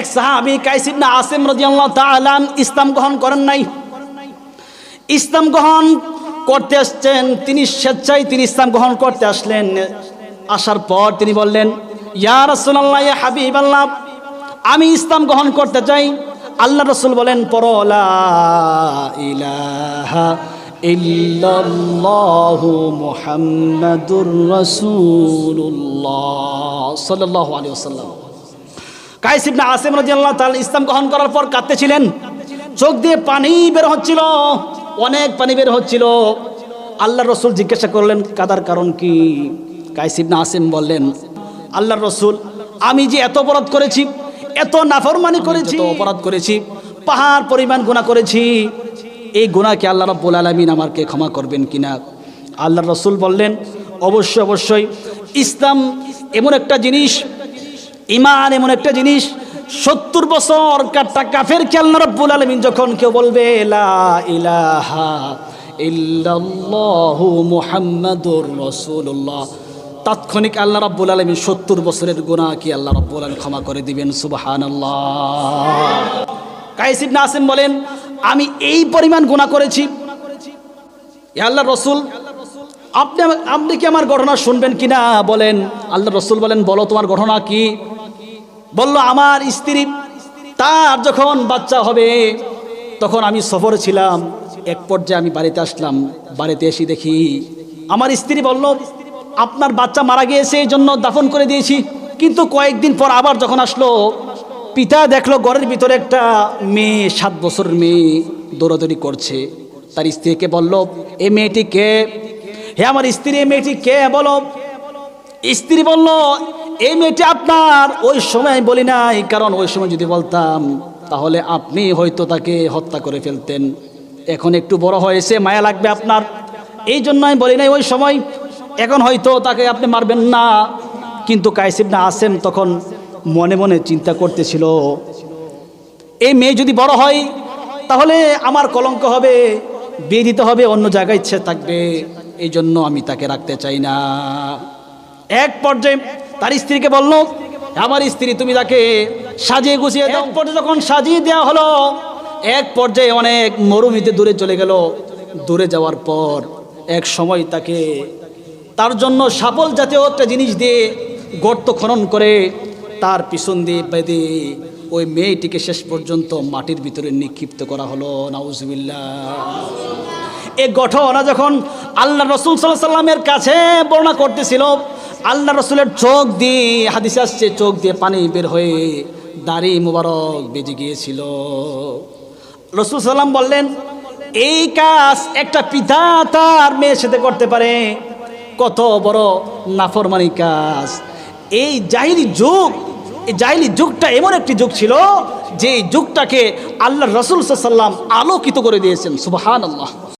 এক সাহাবি কাইসিবনা আসিম রাদিয়াল্লাহু তাআলা ইসলাম গ্রহণ করেন নাই। ইসলাম গ্রহণ করতে আসছেন, তিনি স্বেচ্ছায় তিনি ইসলাম গ্রহণ করতে আসলেন। আসার পর তিনি বললেন, ইয়া রাসূলুল্লাহ, ইয়া হাবিবাল্লাহ, আমি ইসলাম গ্রহণ করতে চাই। আল্লাহ রসুল বলেন পরলা ইলাহা ইল্লাল্লাহু মুহাম্মাদুর রাসূলুল্লাহ সাল্লাল্লাহু আলাইহি ওয়াসাল্লাম। কাইস ইবনে আসিম রাদিয়াল্লাহু তাআলা ইসলাম গ্রহণ করার পর কাঁদতেছিলেন। চোখ দিয়ে পানি বের হচ্ছিল অনেক পানি বের হচ্ছিল। আল্লাহ রসুল জিজ্ঞাসা করলেন কাদার কারণ কি? কাইস ইবনে আসিম বললেন আল্লাহ রসুল আমি যে এত অপরাধ করেছি এত নাফরমানি করেছি এত অপরাধ করেছি পাহাড় পরিমাণ গুনাহ করেছি এই গুনাহকে আল্লাহ রাব্বুল আলামিন আমাকে ক্ষমা করবেন কিনা? আল্লাহ রসুল বললেন অবশ্যই অবশ্যই ইসলাম এমন একটা জিনিস ইমান এমন একটা জিনিস, সত্তর বছর কাটা কাফের খেলনা রব্বুল আলমিন যখন কেউ বলবে ইলাহা তাৎক্ষণিক আল্লাহ রাব্বুল আলমিন সত্তর বছরের গুনাহ কি আল্লাহ রাব্বুল আলমিন ক্ষমা করে দিবেন? সুবহানাল্লাহ। কাইসিব নাসিম বলেন, আমি এই পরিমাণ গুনাহ করেছি। আল্লাহ রসুল, আপনি আপনি কি আমার ঘটনা শুনবেন কিনা? বলেন আল্লাহ রসুল বলেন, বলো তোমার ঘটনা কি? বলল, আমার স্ত্রী, তার যখন বাচ্চা হবে, তখন আমি সফরে ছিলাম। এক পর্যায়ে আমি বাড়িতে আসলাম। বাড়িতে এসে দেখি, আমার স্ত্রী বলল, আপনার বাচ্চা মারা গিয়েছে, এই জন্য দাফন করে দিয়েছি। কিন্তু কয়েকদিন পর আবার যখন আসলো, পিতা দেখল ঘরের ভিতরে একটা মেয়ে, সাত বছরের মেয়ে দৌড়াদৌড়ি করছে। তার স্ত্রীকে বলল, এ মেয়েটি কে? হে আমার স্ত্রী এই মেয়েটি কে? বলো। স্ত্রী বলল এই মেয়েটি আপনার, ওই সময় বলি নাই, কারণ ওই সময় যদি বলতাম, তাহলে আপনি হয়তো তাকে হত্যা করে ফেলতেন। এখন একটু বড় হয়েছে, মায়া লাগবে আপনার। এই জন্য আমি বলি নাই ওই সময়, এখন হয়তো তাকে আপনি মারবেন না। কিন্তু কাইসিব না আসেন তখন মনে মনে চিন্তা করতেছিল, এই মেয়ে যদি বড় হয়, তাহলে আমার কলঙ্ক হবে বিয়ে দিতে হবে, অন্য জায়গায় ইচ্ছে থাকবে। এই জন্য আমি তাকে রাখতে চাই না। এক পর্যায়ে তার স্ত্রীকে বলল, আমার স্ত্রী, তুমি তাকে সাজিয়ে গুছিয়ে দাও। পর্যায়ে যখন সাজিয়ে দেওয়া হলো, এক পর্যায়ে অনেক মরুমিতে দূরে চলে গেল। দূরে যাওয়ার পর এক সময় তাকে তার জন্য সাপল জাতীয় একটা জিনিস দিয়ে গর্ত খনন করে তার পিছন দিয়ে বেঁধে ওই মেয়েটিকে শেষ পর্যন্ত মাটির ভিতরে নিক্ষিপ্ত করা হলো। নাউজবিল্লা এই ঘটনা যখন আল্লাহ রসুল সাল্লাহ সাল্লামের কাছে বর্ণনা করতেছিল আল্লাহ রসুলের চোখ দিয়ে, হাদিসে আসছে, চোখ দিয়ে পানি বের হয়ে দাড়ি মুবারক বেজে গিয়েছিল। রসুল সাল্লাম বললেন, এই কাজ একটা পিতা তার মেয়ের সাথে করতে পারে। কত বড় নাফরমানি কাজ। এই জাহিলি যুগ, এই জাহিলি যুগটা এমন একটি যুগ ছিল যে যুগটাকে আল্লাহ রসুল সাল্লাম আলোকিত করে দিয়েছেন সুবাহান আল্লাহ